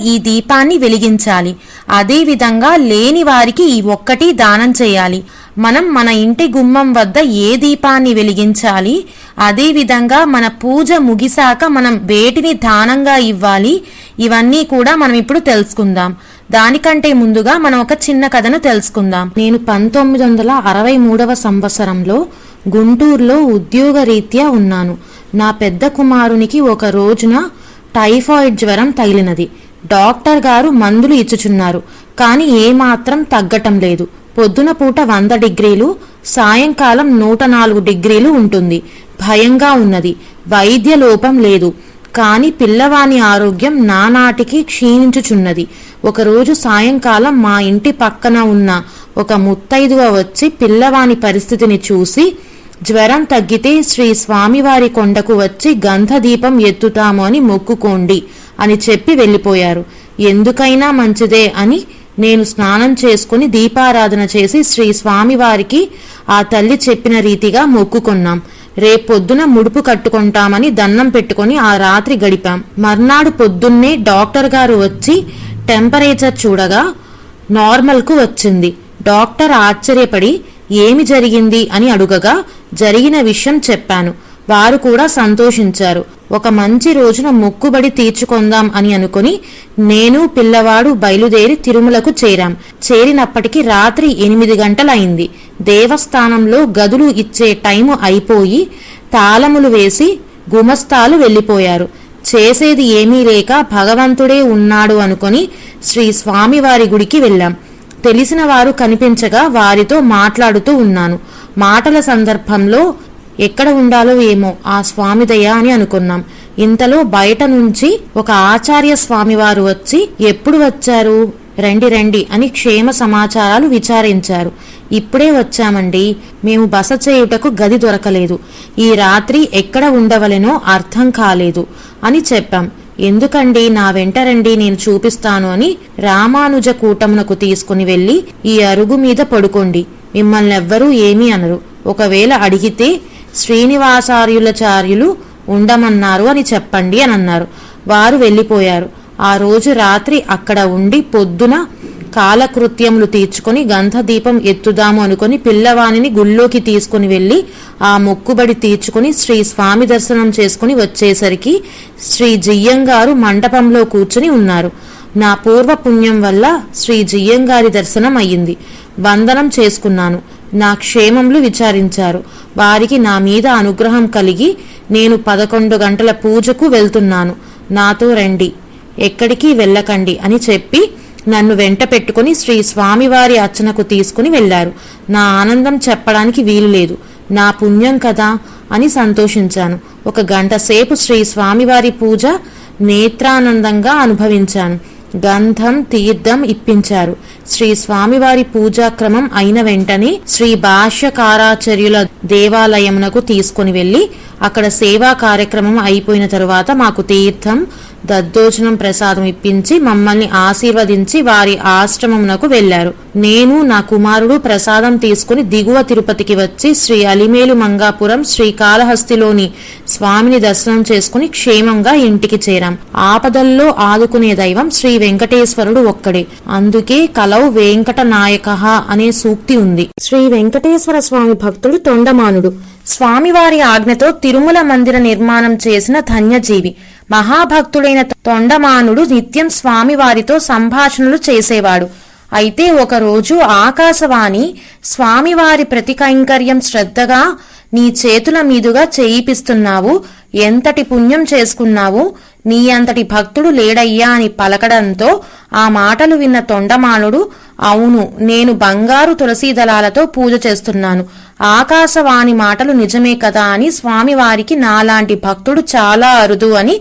ఈ దీపాన్ని వెలిగించాలి. అదేవిధంగా లేని వారికి ఈ ఒక్కటి దానం చేయాలి. మనం మన ఇంటి గుమ్మం వద్ద ఏ దీపాన్ని వెలిగించాలి? అదే విధంగా మన పూజ ముగిసాక మనం వేటిని దానంగా ఇవ్వాలి? ఇవన్నీ కూడా మనం ఇప్పుడు తెలుసుకుందాం. దానికంటే ముందుగా మనం ఒక చిన్న కథను తెలుసుకుందాం. నేను పంతొమ్మిది వందల అరవై మూడవ సంవత్సరంలో గుంటూరులో ఉద్యోగరీత్యా ఉన్నాను. నా పెద్ద కుమారునికి ఒక రోజున టైఫాయిడ్ జ్వరం తగిలినది. డాక్టర్ గారు మందులు ఇచ్చుచున్నారు కానీ ఏమాత్రం తగ్గటం లేదు. పొద్దున పూట వంద డిగ్రీలు సాయంకాలం నూట నాలుగు డిగ్రీలు ఉంటుంది. భయంగా ఉన్నది. వైద్య లోపం లేదు. కానీ పిల్లవాని ఆరోగ్యం నానాటికి క్షీణించుచున్నది. ఒకరోజు సాయంకాలం మా ఇంటి పక్కన ఉన్న ఒక ముత్తైదువ వచ్చి పిల్లవాని పరిస్థితిని చూసి జ్వరం తగ్గితే శ్రీ స్వామివారి కొండకు వచ్చి గంధదీపం ఎత్తుతాము అని మొక్కుకోండి. అని చెప్పి వెళ్ళిపోయారు. ఎందుకైనా మంచిదే అని నేను స్నానం చేసుకుని దీపారాధన చేసి శ్రీ స్వామివారికి ఆ తల్లి చెప్పిన రీతిగా మొక్కుకున్నాం. రేపొద్దున ముడుపు కట్టుకుంటామని దండం పెట్టుకొని ఆ రాత్రి గడిపాం. మర్నాడు పొద్దున్నే డాక్టర్ గారు వచ్చి టెంపరేచర్ చూడగా నార్మల్కు వచ్చింది. డాక్టర్ ఆశ్చర్యపడి ఏమి జరిగింది? అని అడుగగా జరిగిన విషయం చెప్పాను. వారు కూడా సంతోషించారు. ఒక మంచి రోజున మొక్కుబడి తీర్చుకుందాం అని అనుకుని నేను పిల్లవాడు బయలుదేరి తిరుమలకు చేరాం. చేరినప్పటికీ రాత్రి ఎనిమిది గంటలైంది. దేవస్థానంలో గదులు ఇచ్చే టైము అయిపోయి తాళములు వేసి గుమస్తాలు వెళ్ళిపోయారు. చేసేది ఏమీ లేక భగవంతుడే ఉన్నాడు అనుకొని శ్రీ స్వామివారి గుడికి వెళ్ళాం. తెలిసిన వారు కనిపించగా వారితో మాట్లాడుతూ ఉన్నాను. మాటల సందర్భంలో ఎక్కడ ఉండాలో ఏమో ఆ స్వామిదయ అని అనుకున్నాం. ఇంతలో బయట నుంచి ఒక ఆచార్య స్వామివారు వచ్చి ఎప్పుడు వచ్చారు? రండి రండి అని క్షేమ సమాచారాలు విచారించారు. ఇప్పుడే వచ్చామండి. మేము బస చేయుటకు గది దొరకలేదు. ఈ రాత్రి ఎక్కడ ఉండవలెనో అర్థం కాలేదు అని చెప్పాం. ఎందుకండి? నా వెంట రండి నేను చూపిస్తాను అని రామానుజ కూటమునకు తీసుకుని వెళ్ళి ఈ అరుగు మీద పడుకోండి. మిమ్మల్ని ఎవ్వరూ ఏమీ అనరు. ఒకవేళ అడిగితే శ్రీనివాసార్యులచార్యులు ఉండమన్నారు అని చెప్పండి అని అన్నారు. వారు వెళ్ళిపోయారు. ఆ రోజు రాత్రి అక్కడ ఉండి పొద్దున కాలకృత్యములు తీర్చుకొని గంధదీపం ఎత్తుదాము అనుకుని పిల్లవానిని గుళ్ళోకి తీసుకుని వెళ్ళి ఆ మొక్కుబడి తీర్చుకుని శ్రీ స్వామి దర్శనం చేసుకుని వచ్చేసరికి శ్రీ జియ్యంగారు మండపంలో కూర్చుని ఉన్నారు. నా పూర్వ పుణ్యం వల్ల శ్రీ జియ్యంగారి దర్శనం అయ్యింది. వందనం చేసుకున్నాను. నా క్షేమములు విచారించారు. వారికి నా మీద అనుగ్రహం కలిగి నేను పదకొండు గంటల పూజకు వెళ్తున్నాను. నాతో రండి. ఎక్కడికి వెళ్ళకండి అని చెప్పి నన్ను వెంట పెట్టుకుని శ్రీ స్వామివారి అర్చనకు తీసుకుని వెళ్ళారు. నా ఆనందం చెప్పడానికి వీలు లేదు. నా పుణ్యం కదా అని సంతోషించాను. ఒక గంట సేపు శ్రీ స్వామివారి పూజ నేత్రానందంగా అనుభవించాను. గంధం తీర్థం ఇప్పించారు. శ్రీ స్వామివారి పూజాక్రమం అయిన వెంటనే శ్రీ భాష్యకారాచార్యుల దేవాలయమునకు తీసుకుని వెళ్ళి అక్కడ సేవా కార్యక్రమం అయిపోయిన తరువాత మాకు తీర్థం దద్దోజనం ప్రసాదం ఇప్పించి మమ్మల్ని ఆశీర్వదించి వారి ఆశ్రమమునకు వెళ్ళారు నేను నా కుమారుడు ప్రసాదం తీసుకుని దిగువ తిరుపతికి వచ్చి శ్రీ అలిమేలు మంగాపురం శ్రీకాళహస్తిలోని స్వామిని దర్శనం చేసుకుని క్షేమంగా ఇంటికి చేరాం. ఆపదల్లో ఆదుకునే దైవం శ్రీ వెంకటేశ్వరుడు ఒక్కడే. అందుకే కలవు వెంకట నాయక అనే సూక్తి ఉంది. శ్రీ వెంకటేశ్వర స్వామి భక్తుడు తొండమానుడు. స్వామివారి ఆజ్ఞతో తిరుమల మందిర నిర్మాణం చేసిన ధన్యజీవి. మహాభక్తుడైన తొండమానుడు నిత్యం స్వామివారితో సంభాషణలు చేసేవాడు. అయితే ఒకరోజు ఆకాశవాణి స్వామివారి ప్రతి కైంకర్యం శ్రద్ధగా నీ చేతుల మీదుగా చేయిపిస్తున్నావు ఎంతటి పుణ్యం చేసుకున్నావు నీ అంతటి భక్తుడు లేడయ్యా అని పలకడంతో ఆ మాటలు విన్న తొండమానుడు అవును నేను బంగారు తులసీ దళాలతో పూజ చేస్తున్నాను. ఆకాశవాణి మాటలు నిజమే కదా అని స్వామివారికి నాలాంటి భక్తుడు చాలా అరుదు అని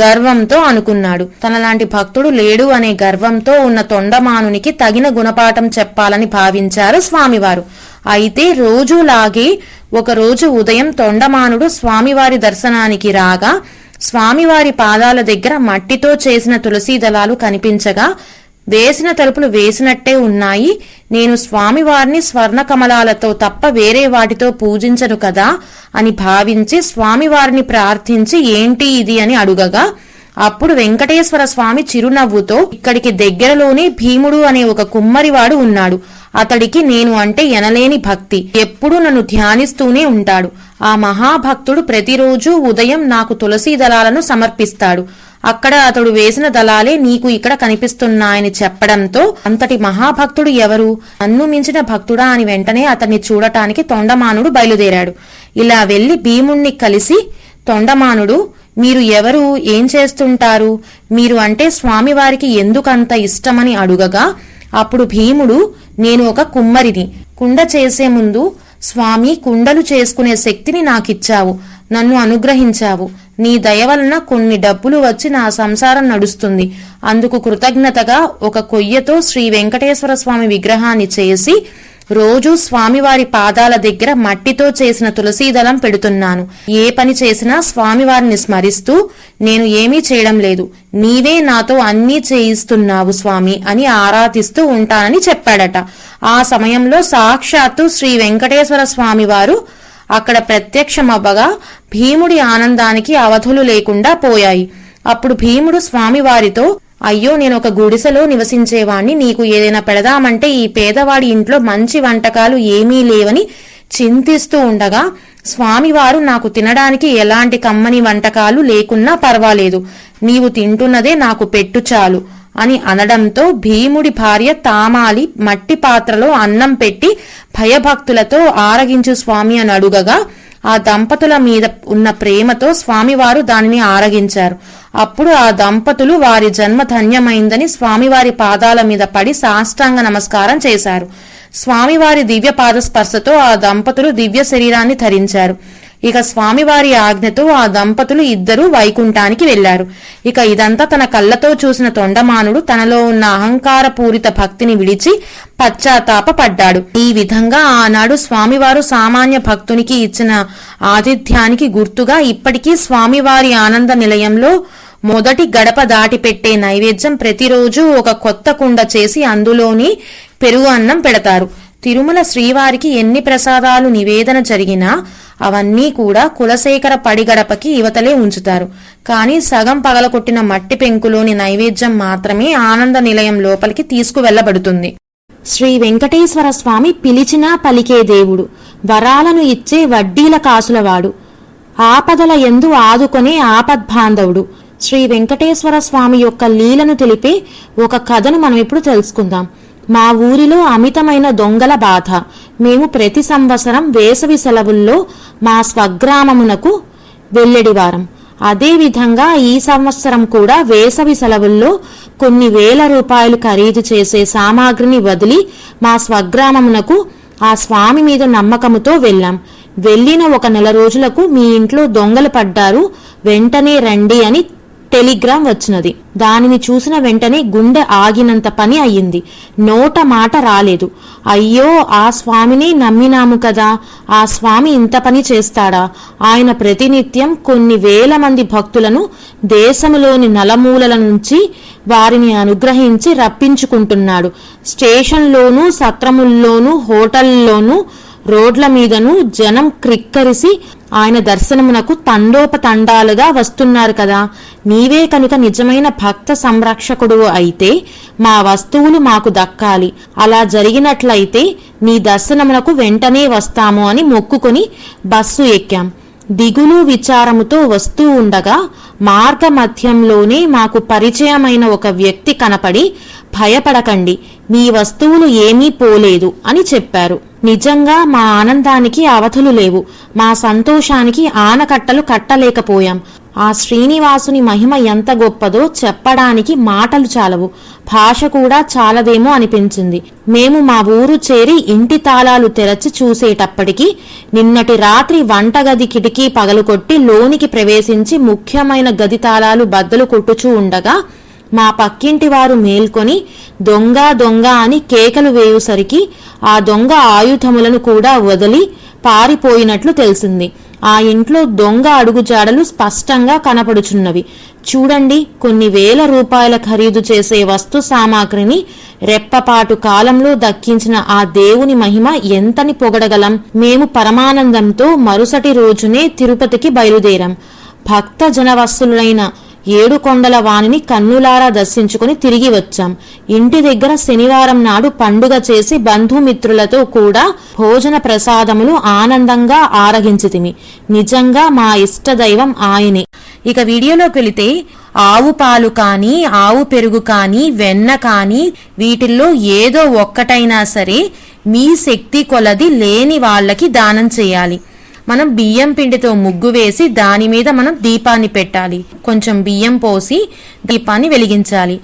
గర్వంతో అనుకున్నాడు. తనలాంటి భక్తుడు లేడు అనే గర్వంతో ఉన్న తొండమానునికి తగిన గుణపాఠం చెప్పాలని భావించారు స్వామివారు. అయితే రోజులాగే ఒకరోజు ఉదయం తొండమానుడు స్వామివారి దర్శనానికి రాగా స్వామివారి పాదాల దగ్గర మట్టితో చేసిన తులసీ దళాలు కనిపించగా వేసిన తలుపులు వేసినట్టే ఉన్నాయి. నేను స్వామివారిని స్వర్ణ కమలాలతో తప్ప వేరే వాటితో పూజించను కదా అని భావించి స్వామివారిని ప్రార్థించి ఏంటి ఇది? అని అడుగగా అప్పుడు వెంకటేశ్వర స్వామి చిరునవ్వుతో ఇక్కడికి దగ్గరలోనే భీముడు అనే ఒక కుమ్మరివాడు ఉన్నాడు. అతడికి నేను అంటే ఎనలేని భక్తి. ఎప్పుడూ నన్ను ధ్యానిస్తూనే ఉంటాడు. ఆ మహాభక్తుడు ప్రతిరోజు ఉదయం నాకు తులసీ దళాలను సమర్పిస్తాడు. అక్కడ అతడు వేసిన దళాలే నీకు ఇక్కడ కనిపిస్తున్నాయని చెప్పడంతో అంతటి మహాభక్తుడు ఎవరు? నన్ను మించిన భక్తుడా అని వెంటనే అతన్ని చూడటానికి తొండమానుడు బయలుదేరాడు. ఇలా వెళ్ళి భీముణ్ణి కలిసి తొండమానుడు మీరు ఎవరు? ఏం చేస్తుంటారు? మీరు అంటే స్వామివారికి ఎందుకంత ఇష్టమని అడుగగా అప్పుడు భీముడు నేను ఒక కుమ్మరిని. కుండ చేసే ముందు స్వామి కుండలు చేసుకునే శక్తిని నాకిచ్చావు. నన్ను అనుగ్రహించావు. నీ దయ వలన కొన్ని డబ్బులు వచ్చి నా సంసారం నడుస్తుంది. అందుకు కృతజ్ఞతగా ఒక కొయ్యతో శ్రీ వెంకటేశ్వర స్వామి విగ్రహాన్ని చేసి రోజూ స్వామివారి పాదాల దగ్గర మట్టితో చేసిన తులసీదళం పెడుతున్నాను. ఏ పని చేసినా స్వామివారిని స్మరిస్తూ నేను ఏమీ చేయడం లేదు. నీవే నాతో అన్నీ చేయిస్తున్నావు స్వామి అని ఆరాధిస్తూ ఉంటానని చెప్పాడట. ఆ సమయంలో సాక్షాత్తు శ్రీ వెంకటేశ్వర స్వామి వారు అక్కడ ప్రత్యక్షమవ్వగా భీముడి ఆనందానికి అవధులు లేకుండా పోయాయి. అప్పుడు భీముడు స్వామివారితో అయ్యో నేను ఒక గుడిసెలో నివసించేవాణ్ణి నీకు ఏదైనా పెడదామంటే ఈ పేదవాడి ఇంట్లో మంచి వంటకాలు ఏమీ లేవని చింతిస్తూ ఉండగా స్వామివారు నాకు తినడానికి ఎలాంటి కమ్మని వంటకాలు లేకున్నా పర్వాలేదు. నీవు తింటున్నదే నాకు పెట్టు చాలు అని అనడంతో భీముడి భార్య తామాలి మట్టి పాత్రలో అన్నం పెట్టి భయభక్తులతో ఆరగించు స్వామి అని అడుగగా ఆ దంపతుల మీద ఉన్న ప్రేమతో స్వామివారు దానిని ఆరగించారు. అప్పుడు ఆ దంపతులు వారి జన్మ ధన్యమైందని స్వామివారి పాదాల మీద పడి సాష్టాంగ నమస్కారం చేశారు. స్వామివారి దివ్య పాద స్పర్శతో ఆ దంపతులు దివ్య శరీరాన్ని ధరించారు. ఇక స్వామివారి ఆజ్ఞతో ఆ దంపతులు ఇద్దరూ వైకుంఠానికి వెళ్ళారు ఇక ఇదంతా తన కళ్ళతో చూసిన తొండమానుడు తనలో ఉన్న అహంకారపూరిత భక్తిని విడిచి పశ్చాత్తాప పడ్డాడు. ఈ విధంగా ఆనాడు స్వామివారు సామాన్య భక్తునికి ఇచ్చిన ఆతిథ్యానికి గుర్తుగా ఇప్పటికీ స్వామివారి ఆనంద నిలయంలో మొదటి గడప దాటి పెట్టే నైవేద్యం ప్రతిరోజు ఒక కొత్త కుండ చేసి అందులోని పెరుగు అన్నం పెడతారు. తిరుమల శ్రీవారికి ఎన్ని ప్రసాదాలు నివేదన జరిగినా అవన్నీ కూడా కులశేఖర పడిగడపకి యువతలే ఉంచుతారు. కానీ సగం పగలకొట్టిన మట్టి పెంకులోని నైవేద్యం మాత్రమే ఆనంద నిలయం లోపలికి తీసుకువెళ్ళబడుతుంది శ్రీ వెంకటేశ్వర స్వామి పిలిచినా పలికే దేవుడు వరాలను ఇచ్చే వడ్డీల కాసులవాడు ఆపదల ఎందు ఆదుకొనే ఆపద్బాంధవుడు. శ్రీ వెంకటేశ్వర స్వామి యొక్క లీలను తెలిపే ఒక కథను మనం ఇప్పుడు తెలుసుకుందాం. మా ఊరిలో అమితమైన దొంగల బాధ. మేము ప్రతి సంవత్సరం వేసవి సెలవుల్లో మా స్వగ్రామమునకు వెల్లడివారం అదేవిధంగా ఈ సంవత్సరం కూడా వేసవి సెలవుల్లో కొన్ని వేల రూపాయలు ఖరీదు చేసే సామాగ్రిని వదిలి మా స్వగ్రామమునకు ఆ స్వామి మీద నమ్మకముతో వెళ్ళాం. వెళ్ళిన ఒక నెల రోజులకు మీ ఇంట్లో దొంగలు పడ్డారు. వెంటనే రండి అని టెలిగ్రామ్ వచ్చినది. దానిని చూసిన వెంటనే గుండె ఆగినంత పని అయ్యింది. నోట మాట రాలేదు. అయ్యో ఆ స్వామిని నమ్మినాము కదా. ఆ స్వామి ఇంత పని చేస్తాడా? ఆయన ప్రతినిత్యం కొన్ని వేల మంది భక్తులను దేశంలోని నలమూలల నుంచి వారిని అనుగ్రహించి రప్పించుకుంటున్నాడు. స్టేషన్లోనూ సత్రముల్లోనూ హోటల్లోనూ రోడ్ల మీదను జనం క్రిక్కరిసి ఆయన దర్శనమునకు తండోపతండాలుగా వస్తున్నారు కదా. నీవే కనుక నిజమైన భక్త సంరక్షకుడు అయితే మా వస్తువులు మాకు దక్కాలి. అలా జరిగినట్లయితే నీ దర్శనమునకు వెంటనే వస్తాము అని మొక్కుకొని బస్సు ఎక్కాం. దిగులు విచారముతో వస్తూ ఉండగా మార్గ మధ్యంలోనే మాకు పరిచయమైన ఒక వ్యక్తి కనపడి భయపడకండి మీ వస్తువులు ఏమీ పోలేదు అని చెప్పారు. నిజంగా మా ఆనందానికి అవధులు లేవు. మా సంతోషానికి ఆనకట్టలు కట్టలేకపోయాం. ఆ శ్రీనివాసుని మహిమ ఎంత గొప్పదో చెప్పడానికి మాటలు చాలవు. భాష కూడా చాలదేమో అనిపించింది. మేము మా ఊరు చేరి ఇంటి తాళాలు తెరచి చూసేటప్పటికి నిన్నటి రాత్రి వంటగది కిటికీ పగలుకొట్టి లోనికి ప్రవేశించి ముఖ్యమైన గది తాళాలు బద్దలు కొట్టుచూ ఉండగా మా పక్కింటి వారు మేల్కొని దొంగ దొంగ అని కేకలు వేయుసరికి ఆ దొంగ ఆయుధములను కూడా వదిలి పారిపోయినట్లు తెలిసింది. ఆ ఇంట్లో దొంగ అడుగుజాడలు స్పష్టంగా కనపడుచున్నవి. చూడండి కొన్ని వేల రూపాయల ఖరీదు చేసే వస్తు సామాగ్రిని రెప్పపాటు కాలంలో దక్కించిన ఆ దేవుని మహిమ ఎంతని పొగడగలం. మేము పరమానందంతో మరుసటి రోజునే తిరుపతికి బయలుదేరాం. భక్త జనవస్తులైన ఏడు కొండల వాణిని కన్నులారా దర్శించుకుని తిరిగి వచ్చాం. ఇంటి దగ్గర శనివారం నాడు పండుగ చేసి బంధుమిత్రులతో కూడా భోజన ప్రసాదములు ఆనందంగా ఆరగించితిమి నిజంగా మా ఇష్ట దైవం ఆయనే. ఇక వీడియోలోకి వెళితే ఆవు పాలు కానీ ఆవు పెరుగు కానీ వెన్న కానీ వీటిల్లో ఏదో ఒక్కటైనా సరే మీ శక్తి కొలది లేని వాళ్ళకి దానం చేయాలి. మనం బియ్యం పిండితో ముగ్గు వేసి దాని మీద మనం దీపాన్ని పెట్టాలి. కొంచెం బియ్యం పోసి దీపాన్ని వెలిగించాలి.